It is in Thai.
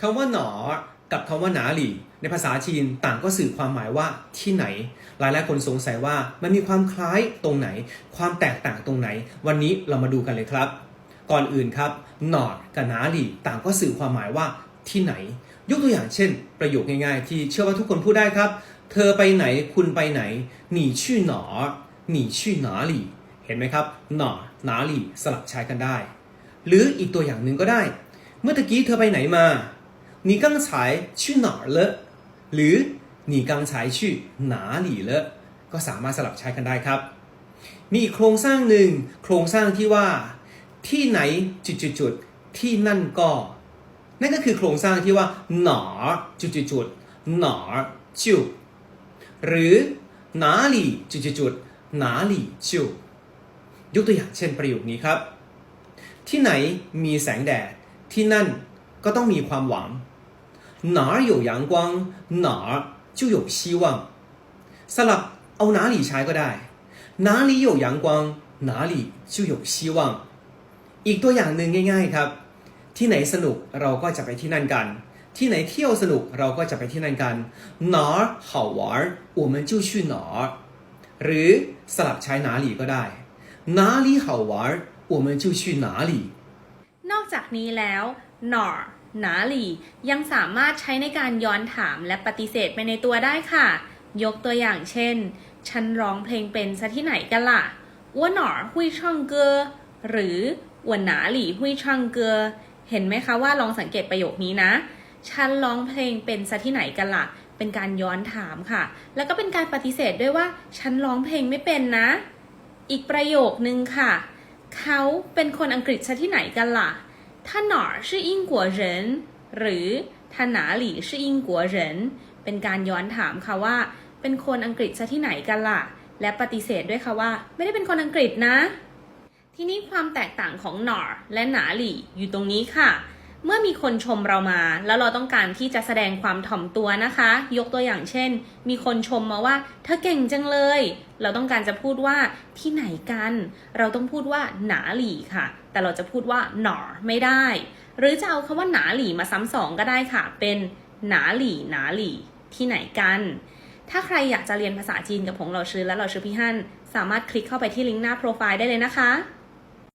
คำว่าหนอกับคำว่าหนาหลี่ในภาษาจีนต่างก็สื่อความหมายว่าที่ไหน หลายหลายคนสงสัยว่ามันมีความคล้ายตรงไหน ความแตกต่างตรงไหน วันนี้เรามาดูกันเลยครับ ก่อนอื่นครับหนอกับหนาหลี่ต่างก็สื่อความหมายว่าที่ไหน ยกตัวอย่างเช่น ประโยคง่ายๆ ที่เชื่อว่าทุกคนพูดได้ครับ เธอไปไหนคุณไปไหนหนีชื่อหนอหนีชื่อหนาหลี่เห็นไหมครับหนอหนาหลี่สลับใช้กันได้ หรืออีกตัวอย่างหนึ่งก็ได้ เมื่อตะกี้เธอไปไหนมา 你刚才去哪儿了หรือ你刚才去哪里了ก็สามารถสลับใช้กันได้ครับ มีอีกโครงสร้างหนึ่งโครงสร้างที่ว่า ที่ไหนจุดๆๆที่นั่นก็ นั่นก็คือโครงสร้างที่ว่าหนอจุดๆๆหนอจิวหรือหนาหลี่จุดๆๆหนาหลี่จิวยกตัวอย่างเช่นประโยคนี้ครับ ที่ไหนมีแสงแดด ที่นั่นก็ต้องมีความหวัง 哪儿有阳光哪儿就有希望สลับเอา哪里ใช้ก็ได้哪里有阳光哪里就有希望อีกตัวอย่างหนึ่งง่าย ๆครับ ที่ไหนสนุกเราก็จะไปที่นั่นกัน ที่ไหนเที่ยวสนุกเราก็จะไปที่นั่นกัน哪儿好玩我们就去哪儿หรือสลับใช้哪里ก็ได้哪里好玩我们就去哪里 นอกจากนี้แล้วหนอ หนาหลียังสามารถใช้ในการย้อนถามและปฏิเสธไปในตัวได้ค่ะ ยกตัวอย่างเช่น ฉันร้องเพลงเป็นซะที่ไหนกันล่ะว่าหนอหุยช่องเกอหรือว่าหนาหลีหุยช่องเกอเห็นไหมคะว่าลองสังเกตประโยคนี้นะ ฉันร้องเพลงเป็นซะที่ไหนกันล่ะ เป็นการย้อนถามค่ะ แล้วก็เป็นการปฏิเสธด้วยว่า ฉันร้องเพลงไม่เป็นนะ อีกประโยคนึงค่ะ เขาเป็นคนอังกฤษซะที่ไหนกันล่ะ ท่านหนอชื่ออิงกัวเหรินหรือท่านหนาหลี่ชื่ออิงกัวเหรินเป็นการย้อนถามค่ะว่า เป็นคนอังกฤษซะที่ไหนกันล่ะ และปฏิเสธด้วยค่ะว่า ไม่ได้เป็นคนอังกฤษนะ ทีนี้ความแตกต่างของหนอและหนาหลี่อยู่ตรงนี้ค่ะ เมื่อมีคนชมเรามา แล้วเราต้องการที่จะแสดงความถ่อมตัวนะคะ ยกตัวอย่างเช่น มีคนชมมาว่า เธอเก่งจังเลย เราต้องการจะพูดว่าที่ไหนกัน เราต้องพูดว่าหนาหลี่ค่ะ แต่เราจะพูดว่าหนอไม่ได้ หรือจะเอาคำว่าหนาหลี่มาซ้ำสองก็ได้ค่ะ เป็นหนาหลี่หนาหลี่ที่ไหนกัน ถ้าใครอยากจะเรียนภาษาจีนกับผงเราชื่อและเราชื่อพี่ฮั่นสามารถคลิกเข้าไปที่ลิงก์หน้าโปรไฟล์ได้เลยนะคะ